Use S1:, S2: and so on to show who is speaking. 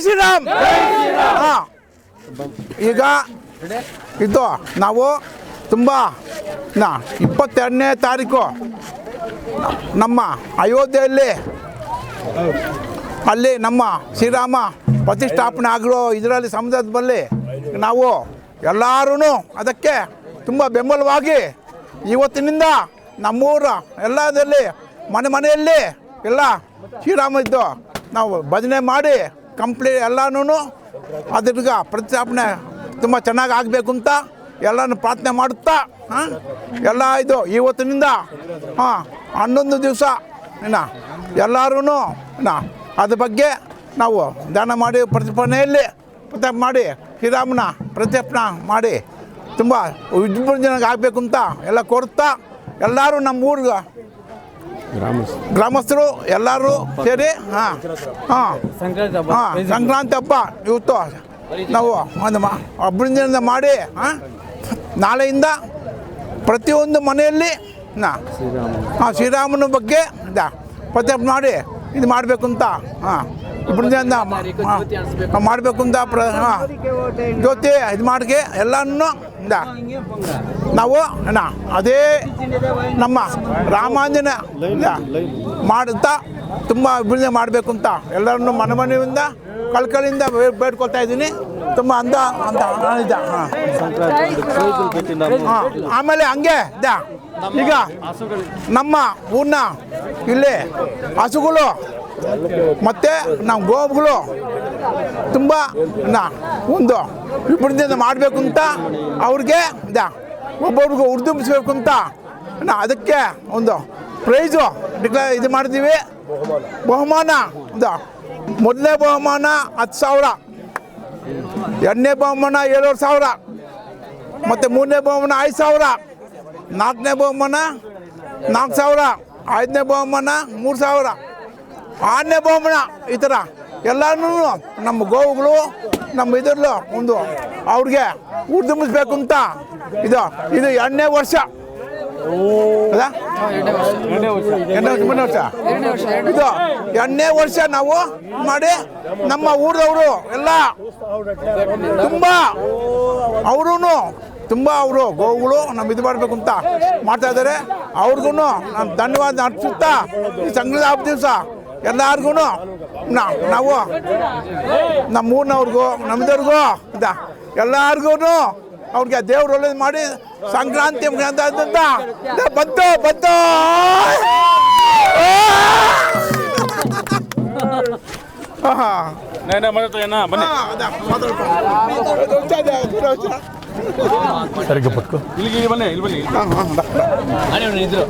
S1: ಶ್ರೀರಾಮ್. ಹಾ. ಈಗ ಇದು ನಾವು ತುಂಬ ನಾ ಇಪ್ಪತ್ತೆರಡನೇ ತಾರೀಕು ನಮ್ಮ ಅಯೋಧ್ಯೆಯಲ್ಲಿ ಅಲ್ಲಿ ನಮ್ಮ ಶ್ರೀರಾಮ ಪ್ರತಿಷ್ಠಾಪನೆ ಆಗಿರೋ ಇದರಲ್ಲಿ ಸಂದರ್ಭದಲ್ಲಿ ನಾವು ಎಲ್ಲರೂ ಅದಕ್ಕೆ ತುಂಬ ಬೆಂಬಲವಾಗಿ ಇವತ್ತಿನಿಂದ ನಮ್ಮೂರ ಎಲ್ಲದಲ್ಲಿ ಮನೆ ಮನೆಯಲ್ಲಿ ಎಲ್ಲ ಶ್ರೀರಾಮ ಇದ್ದು ನಾವು ಭಜನೆ ಮಾಡಿ ಕಂಪ್ಲೀಟ್ ಎಲ್ಲನೂ ಅದ್ರಿಗೆ ಪ್ರತಿಷ್ಠಾಪನೆ ತುಂಬ ಚೆನ್ನಾಗಿ ಆಗಬೇಕು ಅಂತ ಎಲ್ಲನೂ ಪ್ರಾರ್ಥನೆ ಮಾಡುತ್ತಾ, ಹಾಂ? ಎಲ್ಲ ಇದು ಇವತ್ತಿನಿಂದ, ಹಾಂ, ಹನ್ನೊಂದು ದಿವಸ ಇನ್ನ ಎಲ್ಲರೂ ಅದ್ರ ಬಗ್ಗೆ ನಾವು ಧ್ಯಾನ ಮಾಡಿ ಪ್ರತಿಭಟನೆಯಲ್ಲಿ ಪ್ರತಿಭಟನೆ ಮಾಡಿ ಶ್ರೀರಾಮನ ಪ್ರತಿಭಟನೆ ಮಾಡಿ ತುಂಬ ವಿಜೃಂಭಣೆ ಆಗಬೇಕು ಅಂತ ಎಲ್ಲ ಕೋರುತ್ತಾ, ಎಲ್ಲರೂ ನಮ್ಮ ಊರಿಗೆ ಗ್ರಾಮಸ್ಥರು ಎಲ್ಲರೂ ಸೇರಿ ಹಾಂ ಹಾಂ
S2: ಸಂಕ್ರಾಂತಿ ಹಬ್ಬ
S1: ಹಾಂ ಸಂಕ್ರಾಂತಿ ಹಬ್ಬ ಇವತ್ತು ನಾವು ಒಂದು ಅಭಿನಂದನೆ ಮಾಡಿ ಹಾಂ ನಾಳೆಯಿಂದ ಪ್ರತಿಯೊಂದು ಮನೆಯಲ್ಲಿ ನಾ ಹಾಂ ಶ್ರೀರಾಮನ ಬಗ್ಗೆ ಪ್ರತಿ ಮಾಡಿ ಇದು ಮಾಡಬೇಕು ಅಂತ ಹಾಂ. ಅಭಿವೃದ್ಧಿಯಿಂದ ಮಾಡಬೇಕು ಅಂತ ಪ್ರ ಹಾಂ. ಜ್ಯೋತಿ ಇದು ಮಾಡಿಗೆ ಎಲ್ಲನೂ ಇಂದ. ನಾವು ಅಣ್ಣ ಅದೇ ನಮ್ಮ ರಾಮಾಂಜನ ಮಾಡುತ್ತಾ ತುಂಬ ಅಭಿವೃದ್ಧಿ ಮಾಡಬೇಕು ಅಂತ ಎಲ್ಲರನ್ನು ಮನೆ ಮನೆಯಿಂದ ಕಳ್ಕಳಿಂದ ಬೇ- ಬೇಡ್ಕೊಳ್ತಾ ಇದ್ದೀನಿ. ತುಂಬ ಅಂದ ಅಂತ ಇದ್ದ ಹಾಂ. ಹಾಂ. ಆಮೇಲೆ ಹಂಗೆ ಈಗ ನಮ್ಮ ಊರ್ನ ಇಲ್ಲಿ ಹಸುಗಳು ಮತ್ತು ನಾವು ಗೋವುಗಳು ತುಂಬ ಒಂದು ವಿಪರೀತ ಮಾಡಬೇಕು ಅಂತ ಅವ್ರಿಗೆ ಒಬ್ಬೊಬ್ರಿಗೂ ಉರ್ದುಂಬಿಸ್ಬೇಕು ಅಂತ ಅದಕ್ಕೆ ಒಂದು ಪ್ರೈಸು ಡಿಕ್ಲೇರ್ ಇದು ಮಾಡಿದ್ದೀವಿ. ಬಹುಮಾನ, ಒಂದು ಮೊದಲನೇ ಬಹುಮಾನ ಹತ್ತು ಸಾವಿರ. ಎರಡನೇ ಬಹುಮಾನ ಏಳುವರೆ ಸಾವಿರ. ಮತ್ತು ಮೂರನೇ ಬಹುಮಾನ ಐದು ಸಾವಿರ. ನಾಲ್ಕನೇ ಬಹುಮಾನ ನಾಲ್ಕು ಸಾವಿರ. ಐದನೇ ಬಹುಮಾನ ಮೂರು ಸಾವಿರ. ಆರನೇ ಬೋಮಣ ಈ ಥರ ಎಲ್ಲನೂ ನಮ್ಮ ಗೋವುಗಳು, ನಮ್ಮ ಇದರಲ್ಲೂ ಒಂದು ಅವ್ರಿಗೆ ಉದ್ದಮಿಸ್ಬೇಕು ಅಂತ ಇದು ಇದು ಎರಡನೇ ವರ್ಷ? ಎರಡನೇ ವರ್ಷ ಇದು ಎರಡನೇ ವರ್ಷ ನಾವು ಮಾಡಿ ನಮ್ಮ ಊರದವರು ಎಲ್ಲ ತುಂಬ ಅವರು ತುಂಬ ಅವರು ಗೋವುಗಳು ನಮ್ಮ ಇದು ಮಾಡಬೇಕು ಅಂತ ಮಾಡ್ತಾ ಇದ್ದಾರೆ. ಅವ್ರಿಗೂ ನಾನು ಧನ್ಯವಾದ ಅರ್ಪಿಸುತ್ತಾ ಈ ಸಂಘದ ಹಬ್ಬ ದಿವಸ ಎಲ್ಲರಿಗೂ ನಾವು ನಮ್ಮ ಊರಿನವ್ರಿಗೂ ನಮ್ಮದವ್ರಿಗೂ ಇದ ಎಲ್ಲರಿಗೂ ಅವ್ರಿಗೆ ದೇವ್ರು ಒಳ್ಳೇದು ಮಾಡಿ ಸಂಕ್ರಾಂತಿ ಬಂತು ಬಂತು. ಸರಿಗೆ ಪಟ್ಕು.
S3: ಇಲ್ಲಿಗೆ ಬನ್ನಿ ಇಲ್ಲಿ ಬನ್ನಿ.
S2: ಇದ್ರು